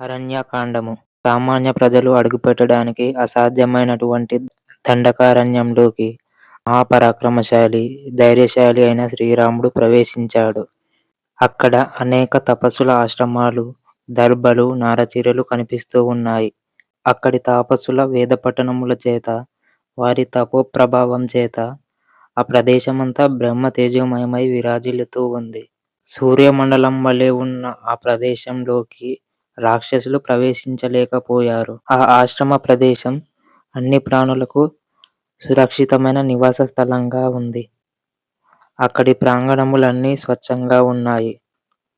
అరణ్యకాండము సామాన్య ప్రజలు అడుగుపెట్టడానికి అసాధ్యమైనటువంటి దండకారణ్యంలోకి మహాపరాక్రమశాలి, ధైర్యశాలి అయిన శ్రీరాముడు ప్రవేశించాడు. అక్కడ అనేక తపస్సుల ఆశ్రమాలు, దర్భలు, నారచీరలు కనిపిస్తూ ఉన్నాయి. అక్కడి తాపసుల వేదపఠనముల చేత, వారి తపో ప్రభావం చేత ఆ ప్రదేశమంతా బ్రహ్మ తేజోమయమై విరాజిల్లుతూ ఉంది. సూర్యమండలం వలె ఉన్న ఆ ప్రదేశంలోకి రాక్షసులు ప్రవేశించలేకపోయారు. ఆ ఆశ్రమ ప్రదేశం అన్ని ప్రాణులకు సురక్షితమైన నివాస స్థలంగా ఉంది. అక్కడి ప్రాంగణములన్నీ స్వచ్ఛంగా ఉన్నాయి.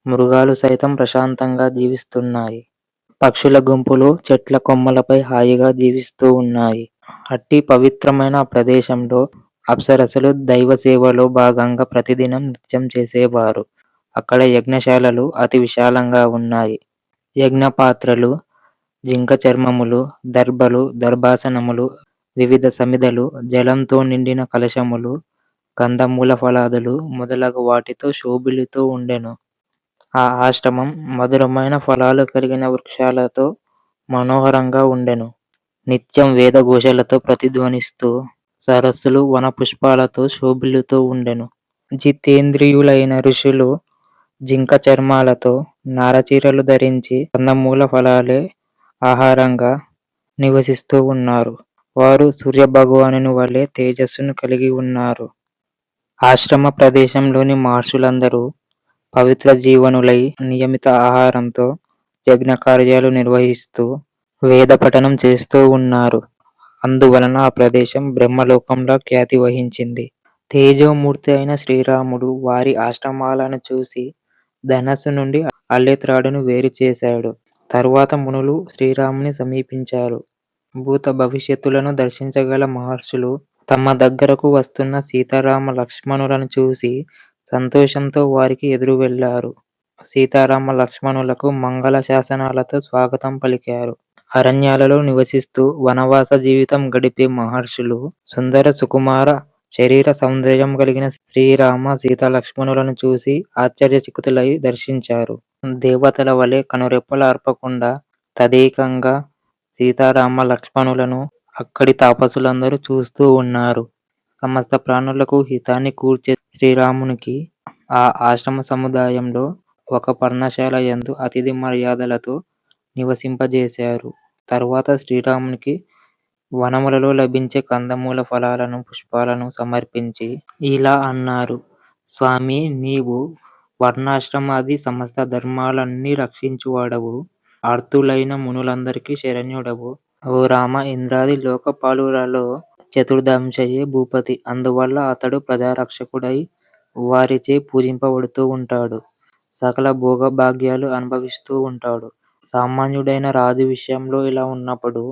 మృగాలు సైతం ప్రశాంతంగా జీవిస్తున్నాయి. పక్షుల గుంపులు చెట్ల కొమ్మలపై హాయిగా జీవిస్తూ ఉన్నాయి. అట్టి పవిత్రమైన ఆ ప్రదేశంలో అప్సరసలు దైవసేవలో భాగంగా ప్రతిదినం నృత్యం చేసేవారు. అక్కడ యజ్ఞశాలలు అతి విశాలంగా ఉన్నాయి. యజ్ఞపాత్రలు, జింక చర్మములు దర్భలు, దర్భాసనములు, వివిధ సమిధలు, జలంతో నిండిన కలశములు, కందమూల ఫలాదులు మొదలగు వాటితో శోభిల్లుతూ ఉండెను. ఆ ఆశ్రమం మధురమైన ఫలాలు కలిగిన వృక్షాలతో మనోహరంగా ఉండెను. నిత్యం వేదఘోషలతో ప్రతిధ్వనిస్తూ, సరస్సులు వనపుష్పాలతో శోభిల్లుతూ ఉండెను. జితేంద్రియులైన ఋషులు జింక చర్మాలతో నారచీరలు ధరించి కందమూల ఫలాలే ఆహారంగా నివసిస్తూ ఉన్నారు. వారు సూర్యభగవానుని వలె తేజస్సును కలిగి ఉన్నారు. ఆశ్రమ ప్రదేశంలోని మహర్షులందరూ పవిత్రజీవనులై నియమిత ఆహారంతో యజ్ఞకార్యాలు నిర్వహిస్తూ, వేద పఠనం చేస్తూ ఉన్నారు. అందువలన ఆ ప్రదేశం బ్రహ్మలోకంలో ఖ్యాతి వహించింది. తేజోమూర్తి అయిన శ్రీరాముడు వారి ఆశ్రమాలను చూసి ధనస్సు నుండి అల్లెత్రాడును వేరుచేశాడు. తరువాత మునులు శ్రీరాముని సమీపించారు. భూత భవిష్యత్తులను దర్శించగల మహర్షులు తమ దగ్గరకు వస్తున్న సీతారామ లక్ష్మణులను చూసి సంతోషంతో వారికి ఎదురువెళ్ళారు. సీతారామ లక్ష్మణులకు మంగళ శాసనాలతో స్వాగతం పలికారు. అరణ్యాలలో నివసిస్తూ వనవాస జీవితం గడిపే మహర్షులు సుందర సుకుమార శరీర సౌందర్యం కలిగిన శ్రీరామ సీతాలక్ష్మణులను చూసి ఆశ్చర్యచకితులై దర్శించారు. దేవతల వలె కనురెప్పలార్పకుండా తదేకంగా సీతారామ లక్ష్మణులను అక్కడి తాపసులందరూ చూస్తూ ఉన్నారు సమస్త ప్రాణులకు హితాన్ని కూర్చే శ్రీరామునికి ఆ ఆశ్రమ సముదాయంలో ఒక పర్ణశాల యందు అతిథి మర్యాదలతో నివసింపజేశారు. తరువాత శ్రీరామునికి వనములలో లభించే కందమూల ఫలాలను పుష్పాలను సమర్పించి ఇలా అన్నారు స్వామి నీవు వర్ణాశ్రమాది సమస్త ధర్మాలన్నీ రక్షించువాడవు. ఆర్తులైన మునులందరికీ శరణ్యుడవు. ఓ రామ ఇంద్రాది లోకపాలురలో చతుర్దశంశయే భూపతి. అందువల్ల అతడు ప్రజారక్షకుడై వారిచే పూజింపబడుతూ ఉంటాడు సకల భోగభాగ్యాలు అనుభవిస్తూ ఉంటాడు సామాన్యుడైన రాజు విషయంలో ఇలా ఉన్నప్పుడు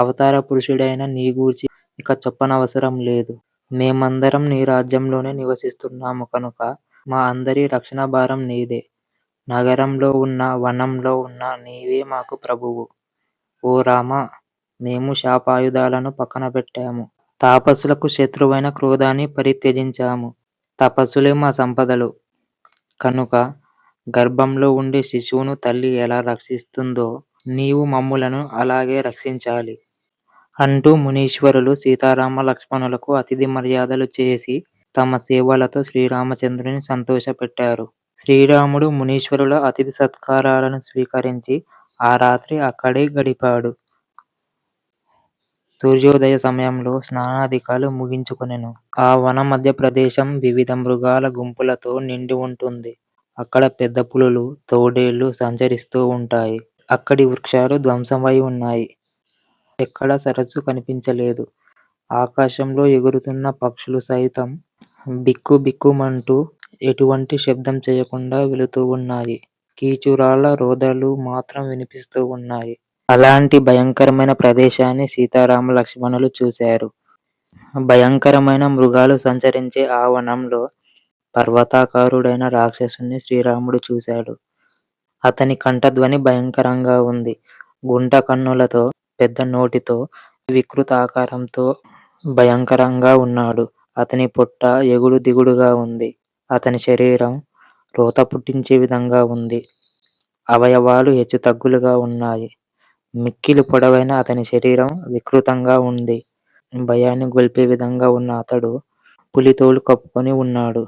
అవతార పురుషుడైన నీ గూర్చి ఇక చెప్పనవసరం లేదు. మేమందరం నీ రాజ్యంలోనే నివసిస్తున్నాము కనుక మా అందరి రక్షణ భారం నీదే. నగరంలో ఉన్న వనంలో ఉన్న నీవే మాకు ప్రభువు. ఓ రామా! మేము శాపాయుధాలను పక్కనపెట్టాము. తాపసులకు శత్రువైన క్రోధాన్ని పరిత్యజించాము. తపస్సులే మా సంపదలు కనుక గర్భంలో ఉండే శిశువును తల్లి ఎలా రక్షిస్తుందో నీవు మమ్ములను అలాగే రక్షించాలి. అంటూ మునీశ్వరులు సీతారామ లక్ష్మణులకు అతిథి మర్యాదలు చేసి తమ సేవలతో శ్రీరామచంద్రుని సంతోషపెట్టారు. శ్రీరాముడు మునీశ్వరుల అతిథి సత్కారాలను స్వీకరించి ఆ రాత్రి అక్కడే గడిపాడు. సూర్యోదయ సమయంలో స్నానాదికాలు ముగించుకొనెను. ఆ వన మధ్యప్రదేశం వివిధ మృగాల గుంపులతో నిండి ఉంటుంది అక్కడ పెద్ద పులులు, తోడేళ్ళు సంచరిస్తూ ఉంటాయి అక్కడి వృక్షాలు ధ్వంసమై ఉన్నాయి ఎక్కడా సరస్సు కనిపించలేదు. ఆకాశంలో ఎగురుతున్న పక్షులు సైతం బిక్కుబిక్కుమంటూ ఎటువంటి శబ్దం చేయకుండా వెళుతూ ఉన్నాయి కీచురాళ్ళ రోదలు మాత్రం వినిపిస్తూ ఉన్నాయి అలాంటి భయంకరమైన ప్రదేశాన్ని సీతారామ లక్ష్మణులు చూశారు. భయంకరమైన మృగాలు సంచరించే ఆ వనంలో పర్వతాకారుడైన రాక్షసుని శ్రీరాముడు చూశాడు. అతని కంఠధ్వని భయంకరంగా ఉంది గుంట కన్నులతో పెద్ద నోటితో, వికృత ఆకారంతో భయంకరంగా ఉన్నాడు అతని పొట్ట ఎగుడు దిగుడుగా ఉంది అతని శరీరం రోత పుట్టించే విధంగా ఉంది అవయవాలు హెచ్చుతగ్గులుగా ఉన్నాయి. మిక్కిలి పొడవైన అతని శరీరం వికృతంగా ఉంది. భయాన్ని గొల్పే విధంగా ఉన్న అతడు పులితోలు కప్పుకొని ఉన్నాడు.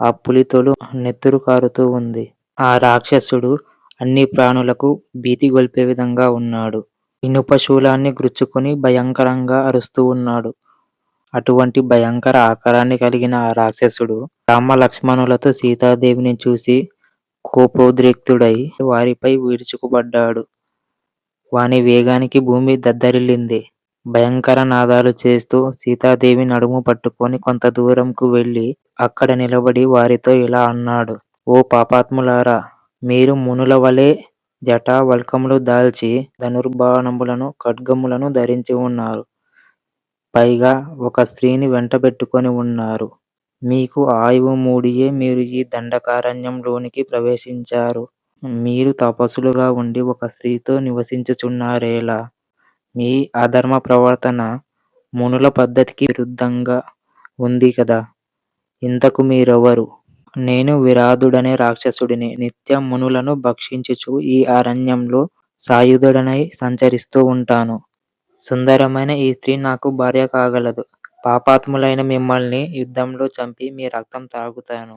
ఆ పులితోలు నెత్తురు కారుతూ ఉంది. ఆ రాక్షసుడు అన్ని ప్రాణులకు భీతి గొల్పే విధంగా ఉన్నాడు. ఇనుప శూలాన్ని గ్రుచ్చుకొని భయంకరంగా అరుస్తూ ఉన్నాడు. అటువంటి భయంకర ఆకారాన్ని కలిగిన ఆ రాక్షసుడు రామలక్ష్మణులతో సీతాదేవిని చూసి కోపోద్రిక్తుడై వారిపై విరుచుకుపడ్డాడు. వాని వేగానికి భూమి దద్దరిల్లింది. భయంకర నాదాలు చేస్తూ సీతాదేవి నడుము పట్టుకొని కొంత దూరంకు వెళ్ళి అక్కడ నిలబడి వారితో ఇలా అన్నాడు. ఓ పాపాత్ములారా! మీరు మునుల వలె జటా వల్కములు దాల్చి ధనుర్బాణములను ఖడ్గములను ధరించి ఉన్నారు. పైగా ఒక స్త్రీని వెంటబెట్టుకొని ఉన్నారు. మీకు ఆయువు మూడియే మీరు ఈ దండకారణ్యంలోనికి ప్రవేశించారు. మీరు తపస్సులుగా ఉండి ఒక స్త్రీతో నివసించుచున్నారేలా? మీ అధర్మ ప్రవర్తన మునుల పద్ధతికి విరుద్ధంగా ఉంది కదా! ఇంతకు మీరెవరు? నేను విరాధుడనే రాక్షసుడిని. నిత్యం మునులను భక్షించుచు ఈ అరణ్యంలో సాయుధుడనై సంచరిస్తూ ఉంటాను. సుందరమైన ఈ స్త్రీ నాకు భార్య కాగలదు. పాపాత్ములైన మిమ్మల్ని యుద్ధంలో చంపి మీ రక్తం త్రాగుతాను.